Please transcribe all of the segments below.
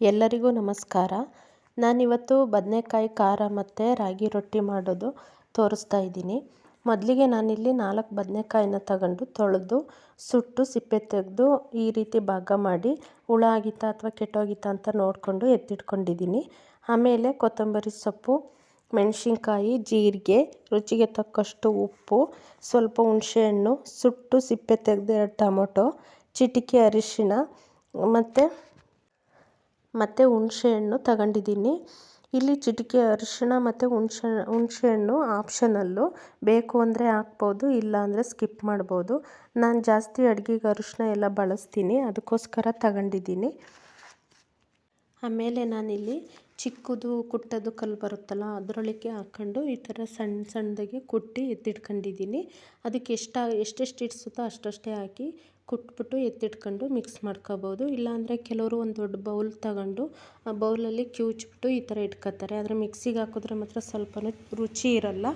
ಎಲ್ಲರಿಗೂ ನಮಸ್ಕಾರ. ನಾನಿವತ್ತು ಬದನೆಕಾಯಿ, ಖಾರ ಮತ್ತು ರಾಗಿ ರೊಟ್ಟಿ ಮಾಡೋದು ತೋರಿಸ್ತಾ ಇದ್ದೀನಿ. ಮೊದಲಿಗೆ ನಾನಿಲ್ಲಿ ನಾಲ್ಕು ಬದನೆಕಾಯಿನ ತಗೊಂಡು ತೊಳೆದು, ಸುಟ್ಟು, ಸಿಪ್ಪೆ ತೆಗೆದು ಈ ರೀತಿ ಭಾಗ ಮಾಡಿ, ಹುಳ ಆಗಿತ್ತಾ ಅಥವಾ ಕೆಟ್ಟೋಗಿತ್ತಾ ಅಂತ ನೋಡಿಕೊಂಡು ಎತ್ತಿಟ್ಕೊಂಡಿದ್ದೀನಿ. ಆಮೇಲೆ ಕೊತ್ತಂಬರಿ ಸೊಪ್ಪು, ಮೆಣಸಿನ್ಕಾಯಿ, ಜೀರಿಗೆ, ರುಚಿಗೆ ತಕ್ಕಷ್ಟು ಉಪ್ಪು, ಸ್ವಲ್ಪ ಹುಣಸೆಹಣ್ಣು ಸುಟ್ಟು, ಸಿಪ್ಪೆ ತೆಗೆದು ಎರಡು ಟೊಮೊಟೊ, ಚಿಟಿಕೆ ಅರಿಶಿಣ ಮತ್ತು ಮತ್ತು ಹುಣಸೆಹಣ್ಣು ತಗೊಂಡಿದ್ದೀನಿ. ಇಲ್ಲಿ ಚಿಟಿಕೆ, ಅರಿಶಿಣ ಮತ್ತು ಹುಣ್ಸೆ ಹುಣಸೆಹಣ್ಣು ಆಪ್ಷನಲ್ಲು ಬೇಕು ಅಂದರೆ ಹಾಕ್ಬೋದು, ಇಲ್ಲ ಅಂದರೆ ಸ್ಕಿಪ್ ಮಾಡ್ಬೋದು. ನಾನು ಜಾಸ್ತಿ ಅಡುಗೆಗೆ ಅರಿಶಿಣ ಎಲ್ಲ ಬಳಸ್ತೀನಿ, ಅದಕ್ಕೋಸ್ಕರ ತಗೊಂಡಿದ್ದೀನಿ. ಆಮೇಲೆ ನಾನಿಲ್ಲಿ ಚಿಕ್ಕದು, ಕುಟ್ಟೋದು ಕಲ್ಲು ಬರುತ್ತಲ್ಲ ಅದರೊಳಗೆ ಹಾಕ್ಕೊಂಡು ಈ ಥರ ಸಣ್ಣ ಸಣ್ಣದಾಗಿ ಕುಟ್ಟಿ ಎತ್ತಿಟ್ಕೊಂಡಿದ್ದೀನಿ. ಅದಕ್ಕೆ ಎಷ್ಟು ಎಷ್ಟೆಷ್ಟು ಇಡ್ಸುತ್ತೋ ಅಷ್ಟಷ್ಟೇ ಹಾಕಿ ಕುಟ್ಬಿಟ್ಟು ಎತ್ತಿಟ್ಕೊಂಡು ಮಿಕ್ಸ್ ಮಾಡ್ಕೋಬೋದು. ಇಲ್ಲಾಂದರೆ ಕೆಲವರು ಒಂದು ದೊಡ್ಡ ಬೌಲ್ ತಗೊಂಡು ಆ ಬೌಲಲ್ಲಿ ಕಿವುಚ್ಬಿಟ್ಟು ಈ ಥರ ಇಟ್ಕೋತಾರೆ. ಆದರೆ ಮಿಕ್ಸಿಗೆ ಹಾಕಿದ್ರೆ ಮಾತ್ರ ಸ್ವಲ್ಪನೂ ರುಚಿ ಇರಲ್ಲ.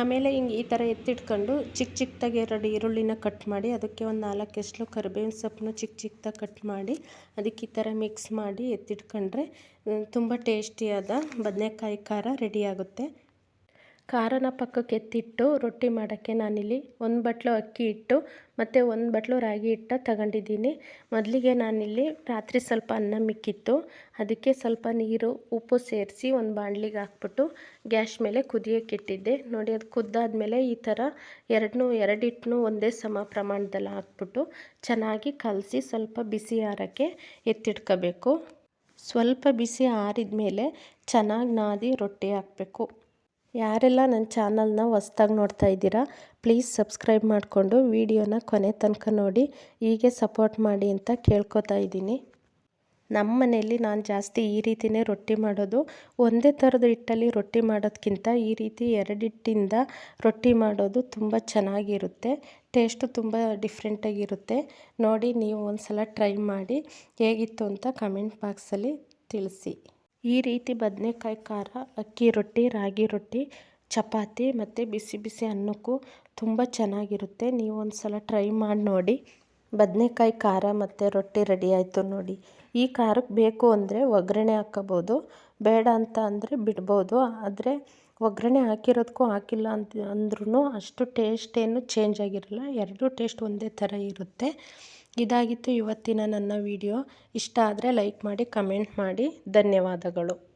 ಆಮೇಲೆ ಹಿಂಗೆ ಈ ಥರ ಎತ್ತಿಟ್ಕೊಂಡು ಚಿಕ್ಕ ಚಿಕ್ಕದಾಗಿ ಎರಡು ಈರುಳ್ಳಿನ ಕಟ್ ಮಾಡಿ ಅದಕ್ಕೆ ಒಂದು ನಾಲ್ಕು ಎಸ್ಲು ಕರಿಬೇವಿನ ಸೊಪ್ಪನ್ನು ಚಿಕ್ಕ ಚಿಕ್ಕದಾಗಿ ಕಟ್ ಮಾಡಿ ಅದಕ್ಕೆ ಈ ಥರ ಮಿಕ್ಸ್ ಮಾಡಿ ಎತ್ತಿಟ್ಕೊಂಡ್ರೆ ತುಂಬ ಟೇಸ್ಟಿಯಾದ ಬದನೆಕಾಯಿ ಖಾರ ರೆಡಿಯಾಗುತ್ತೆ ಖಾರನ ಪಕ್ಕಕ್ಕೆ ಎತ್ತಿಟ್ಟು ರೊಟ್ಟಿ ಮಾಡೋಕ್ಕೆ ನಾನಿಲ್ಲಿ ಒಂದು ಬಟ್ಲು ಅಕ್ಕಿ ಹಿಟ್ಟು ಮತ್ತು ಒಂದು ಬಟ್ಲು ರಾಗಿ ಹಿಟ್ಟು ತಗೊಂಡಿದ್ದೀನಿ. ಮೊದಲಿಗೆ ನಾನಿಲ್ಲಿ ರಾತ್ರಿ ಸ್ವಲ್ಪ ಅನ್ನ ಮಿಕ್ಕಿತ್ತು. ಅದಕ್ಕೆ ಸ್ವಲ್ಪ ನೀರು, ಉಪ್ಪು ಸೇರಿಸಿ ಒಂದು ಬಾಣಲಿಗೆ ಹಾಕ್ಬಿಟ್ಟು ಗ್ಯಾಸ್ ಮೇಲೆ ಕುದಿಯೋಕ್ಕೆ ಇಟ್ಟಿದ್ದೆ. ನೋಡಿ, ಅದು ಕುದ್ದಾದ್ಮೇಲೆ ಈ ಥರ ಎರಡನ್ನೂ, ಎರಡು ಒಂದೇ ಸಮ ಪ್ರಮಾಣದಲ್ಲಿ ಹಾಕ್ಬಿಟ್ಟು ಚೆನ್ನಾಗಿ ಕಲಸಿ ಸ್ವಲ್ಪ ಬಿಸಿ ಆರೋಕ್ಕೆ ಎತ್ತಿಟ್ಕೋಬೇಕು. ಸ್ವಲ್ಪ ಬಿಸಿ ಆರಿದ ಮೇಲೆ ಚೆನ್ನಾಗಿ ನಾದಿ ರೊಟ್ಟಿ ಹಾಕಬೇಕು. ಯಾರೆಲ್ಲ ನನ್ನ ಚಾನಲ್ನ ಹೊಸ್ದಾಗಿ ನೋಡ್ತಾ ಇದ್ದೀರಾ, ಪ್ಲೀಸ್ ಸಬ್ಸ್ಕ್ರೈಬ್ ಮಾಡಿಕೊಂಡು ವಿಡಿಯೋನ ಕೊನೆ ತನಕ ನೋಡಿ, ಹೀಗೆ ಸಪೋರ್ಟ್ ಮಾಡಿ ಅಂತ ಕೇಳ್ಕೊತಾ ಇದ್ದೀನಿ. ನಮ್ಮ ಮನೆಯಲ್ಲಿ ನಾನು ಜಾಸ್ತಿ ಈ ರೀತಿಯೇ ರೊಟ್ಟಿ ಮಾಡೋದು. ಒಂದೇ ಥರದ ಹಿಟ್ಟಲ್ಲಿ ರೊಟ್ಟಿ ಮಾಡೋದಕ್ಕಿಂತ ಈ ರೀತಿ ಎರಡು ಹಿಟ್ಟಿಂದ ರೊಟ್ಟಿ ಮಾಡೋದು ತುಂಬ ಚೆನ್ನಾಗಿರುತ್ತೆ, ಟೇಸ್ಟು ತುಂಬ ಡಿಫ್ರೆಂಟಾಗಿರುತ್ತೆ ನೋಡಿ, ನೀವು ಒಂದು ಸಲ ಟ್ರೈ ಮಾಡಿ, ಹೇಗಿತ್ತು ಅಂತ ಕಮೆಂಟ್ ಬಾಕ್ಸಲ್ಲಿ ತಿಳಿಸಿ. ಈ ರೀತಿ ಬದನೆಕಾಯಿ ಖಾರ, ಅಕ್ಕಿ ರೊಟ್ಟಿ, ರಾಗಿ ರೊಟ್ಟಿ, ಚಪಾತಿ ಮತ್ತು ಬಿಸಿ ಬಿಸಿ ಅನ್ನಕ್ಕೂ ತುಂಬ ಚೆನ್ನಾಗಿರುತ್ತೆ. ನೀವು ಒಂದು ಸಲ ಟ್ರೈ ಮಾಡಿ ನೋಡಿ. ಬದನೆಕಾಯಿ ಖಾರ ಮತ್ತು ರೊಟ್ಟಿ ರೆಡಿ ಆಯಿತು ನೋಡಿ. ಈ ಖಾರಕ್ಕೆ ಬೇಕು ಅಂದರೆ ಒಗ್ಗರಣೆ ಹಾಕ್ಕೋಬೋದು ಬೇಡ ಅಂತ ಅಂದರೆ ಬಿಡ್ಬೋದು, ಆದರೆ ಒಗ್ಗರಣೆ ಹಾಕಿರೋದಕ್ಕೂ ಹಾಕಿಲ್ಲ ಅಂತ ಅಂದ್ರೂ ಅಷ್ಟು ಟೇಸ್ಟ್ ಏನು ಚೇಂಜ್ ಆಗಿರಲ್ಲ. ಎರಡೂ ಟೇಸ್ಟ್ ಒಂದೇ ಥರ ಇರುತ್ತೆ. ಇದಾಗಿತ್ತು ಇವತ್ತಿನ ನನ್ನ ವೀಡಿಯೋ. ಇಷ್ಟ ಆದರೆ ಲೈಕ್ ಮಾಡಿ ಕಮೆಂಟ್ ಮಾಡಿ. ಧನ್ಯವಾದಗಳು.